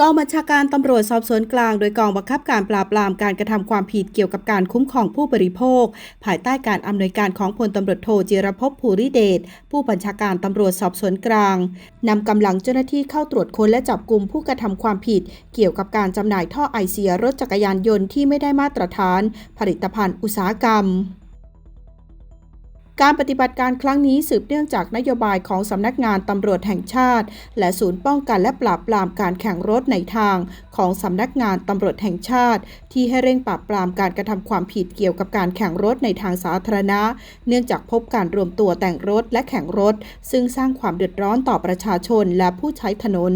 กองบัญชาการตำรวจสอบสวนกลางโดยกองบังคับการปราบปรามการกระทำความผิดเกี่ยวกับการคุ้มครองผู้บริโภค ภายใต้การอำนวยการของพลตำรวจโทจิรพภูริเดชผู้บัญชาการตำรวจสอบสวนกลางนำกำลังเจ้าหน้าที่เข้าตรวจค้นและจับกลุ่มผู้กระทำความผิด เกี่ยวกับการจำหน่ายท่อไอเสียรถจักรยานยนต์ที่ไม่ได้มาตรฐาน ผลิตภัณฑ์อุตสาหกรรม การปฏิบัติการครั้งนี้สืบเนื่องจากนโยบายของสำนักงานตำรวจแห่งชาติ และศูนย์ป้องกันและปราบปรามการแข่งรถในทาง ของสำนักงานตำรวจแห่งชาติ ที่ให้เร่งปราบปรามการกระทำความผิดเกี่ยวกับการแข่งรถในทางสาธารณะ เนื่องจากพบการรวมตัวแต่งรถและแข่งรถ ซึ่งสร้างความเดือดร้อนต่อประชาชนและผู้ใช้ถนน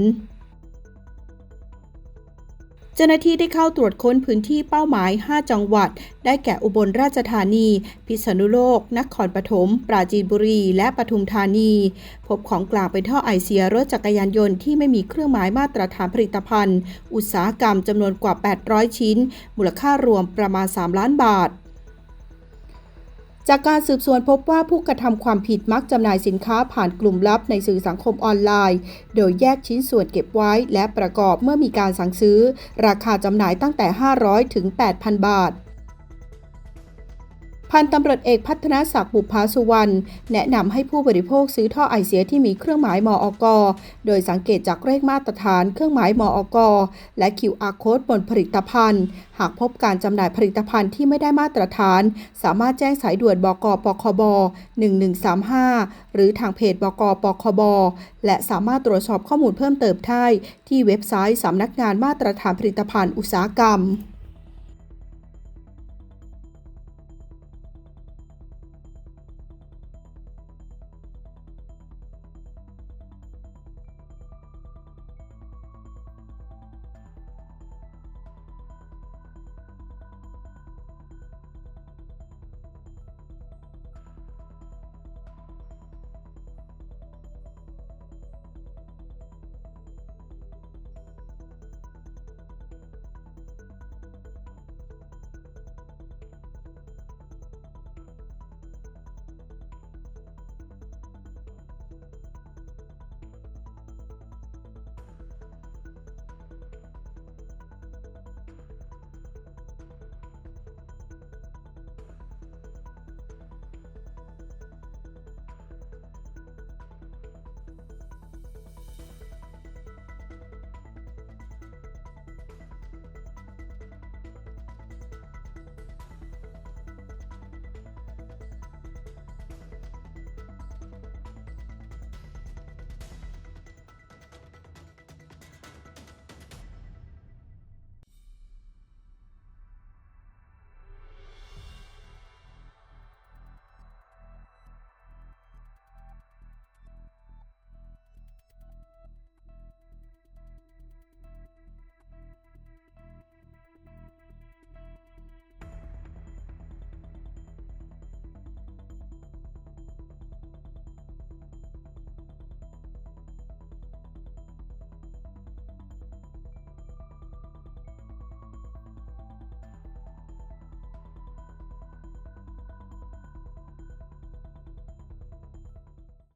เจ้าหน้าที่ได้เข้าตรวจค้นพื้นที่เป้าหมาย 5 จังหวัด ได้แก่อุบลราชธานี พิษณุโลก นครปฐม ปราจีนบุรี และปทุมธานี พบของกลางเป็นท่อไอเสียรถจักรยานยนต์ที่ไม่มีเครื่องหมายมาตรฐานผลิตภัณฑ์ อุตสาหกรรมจำนวนกว่า 800 ชิ้น มูลค่ารวมประมาณ 3 ล้านบาท จากการสืบสวนพบว่าผู้กระทำความผิดมักจำหน่ายสินค้าผ่านกลุ่มลับในสื่อสังคมออนไลน์ โดยแยกชิ้นส่วนเก็บไว้และประกอบเมื่อมีการสั่งซื้อ ราคาจำหน่ายตั้งแต่ 500 ถึง 8,000 บาท พันตำรวจเอกพัฒนศักดิ์บุภาสุวรรณแนะนำให้ผู้บริโภคซื้อท่อไอเสียที่มีเครื่องหมายมอกโดยสังเกตจากเลขมาตรฐานเครื่องหมายมอกและ QR code บนผลิตภัณฑ์ หากพบการจำหน่ายผลิตภัณฑ์ที่ไม่ได้มาตรฐาน สามารถแจ้งสายด่วนบกปคบ 1135 หรือทางเพจบกปคบ และสามารถตรวจสอบข้อมูลเพิ่มเติมได้ที่เว็บไซต์สำนักงานมาตรฐานผลิตภัณฑ์อุตสาหกรรม